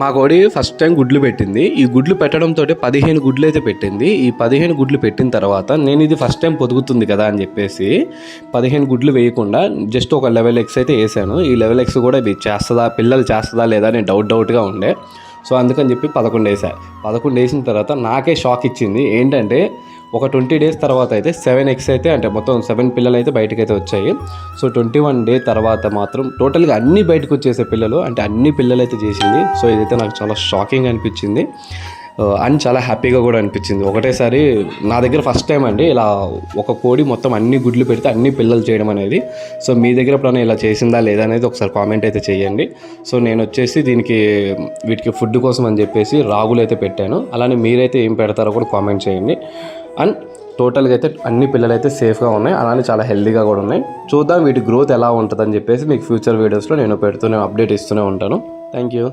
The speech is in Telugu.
మా కోడి ఫస్ట్ టైం గుడ్లు పెట్టింది. ఈ గుడ్లు పెట్టడంతో పదిహేను గుడ్లు అయితే పెట్టింది. ఈ పదిహేను గుడ్లు పెట్టిన తర్వాత నేను ఇది ఫస్ట్ టైం పొదుగుతుంది కదా అని చెప్పేసి పదిహేను గుడ్లు వేయకుండా జస్ట్ ఒక లెవెల్ ఎక్స్ అయితే వేసాను. ఈ లెవెల్ ఎక్స్ కూడా ఇది చేస్తుందా పిల్లలు చేస్తుందా లేదా అని డౌట్ డౌట్గా ఉండే. సో అందుకని చెప్పి పదకొండు వేసా. పదకొండు వేసిన తర్వాత నాకే షాక్ ఇచ్చింది. ఏంటంటే ఒక ట్వంటీ డేస్ తర్వాత అయితే సెవెన్ ఎక్స్ అయితే అంటే మొత్తం సెవెన్ పిల్లలు అయితే బయటకు అయితే వచ్చాయి. సో ట్వంటీ వన్ డే తర్వాత మాత్రం టోటల్గా అన్ని బయటకు వచ్చేసే పిల్లలు అంటే అన్ని పిల్లలు అయితే చేసింది. సో ఇదైతే నాకు చాలా షాకింగ్ అనిపించింది. అని చాలా హ్యాపీగా కూడా అనిపించింది. ఒకటేసారి నా దగ్గర ఫస్ట్ టైం అండి ఇలా ఒక కోడి మొత్తం అన్ని గుడ్లు పెడితే అన్ని పిల్లలు చేయడం అనేది. సో మీ దగ్గర ఎప్పుడైనా ఇలా చేసిందా లేదా అనేది ఒకసారి కామెంట్ అయితే చేయండి. సో నేను వచ్చేసి దీనికి వీటికి ఫుడ్ కోసం అని చెప్పేసి రాగులు అయితే పెట్టాను. అలానే మీరైతే ఏం పెడతారో కూడా కామెంట్ చేయండి. అండ్ టోటల్గా అయితే అన్ని పిల్లలు అయితే సేఫ్గా ఉన్నాయి. అలానే చాలా హెల్దీగా కూడా ఉన్నాయి. చూద్దాం వీటి గ్రోత్ ఎలా ఉంటుందని చెప్పేసి మీకు ఫ్యూచర్ వీడియోస్లో నేను పెడుతూనే అప్డేట్ ఇస్తూనే ఉంటాను. Thank you.